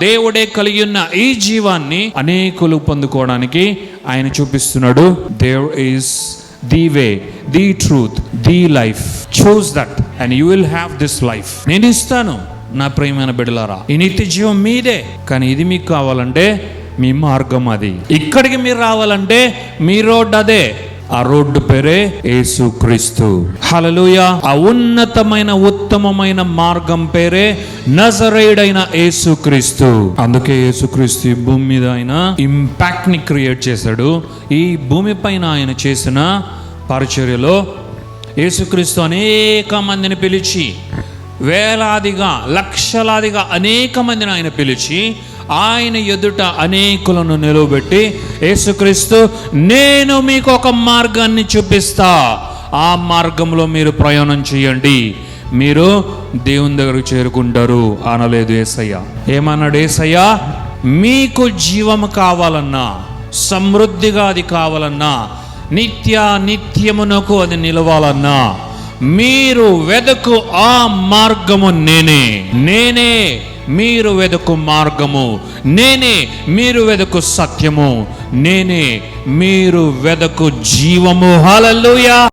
దేవుడే కలిగి ఉన్న ఈ జీవాన్ని అనేకులు పొందుకోవడానికి ఆయన చూపిస్తున్నాడు. Dev is the way the truth the life choose that and you will have this life నేను ఇస్తాను నా ప్రియమైన బిడ్డలారా ఈ నిత్య జీవం మీదే కానీ ఇది మీకు కావాలంటే మీ మార్గం అది. ఇక్కడికి మీరు రావాలంటే మీ రోడ్ అదే. ఆ రోడ్డు పేరే యేసుక్రీస్తు హలలుయ ఆ ఉన్నతమైన ఉత్తమమైన మార్గం పేరే నజరేయుడైన యేసుక్రీస్తు అందుకే యేసుక్రీస్తు ఈ భూమి మీద ఆయన ఇంపాక్ట్ని క్రియేట్ చేశాడు. ఈ భూమి పైన ఆయన చేసిన పరిచర్యలో యేసుక్రీస్తు అనేక మందిని పిలిచి వేలాదిగా లక్షలాదిగా అనేక మందిని ఆయన పిలిచి ఆయన ఎదుట అనేకులను నిలవబెట్టి యేసుక్రీస్తు నేను మీకు ఒక మార్గాన్ని చూపిస్తా. ఆ మార్గంలో మీరు ప్రయాణం చేయండి. మీరు దేవుని దగ్గరకు చేరుకుంటారు. అనలేదు ఏసయ్య. ఏమన్నాడు ఏసయ్య? మీకు జీవం కావాలన్నా సమృద్ధిగా అది కావాలన్నా నిత్య నిత్యమునకు అది నిలవాలన్నా మీరు వెదకు ఆ మార్గము నేనే. నేనే. మీరు వెదకు మార్గము నేనే మీరు వెదకు సత్యము నేనే మీరు వెదకు జీవము. హలలుయా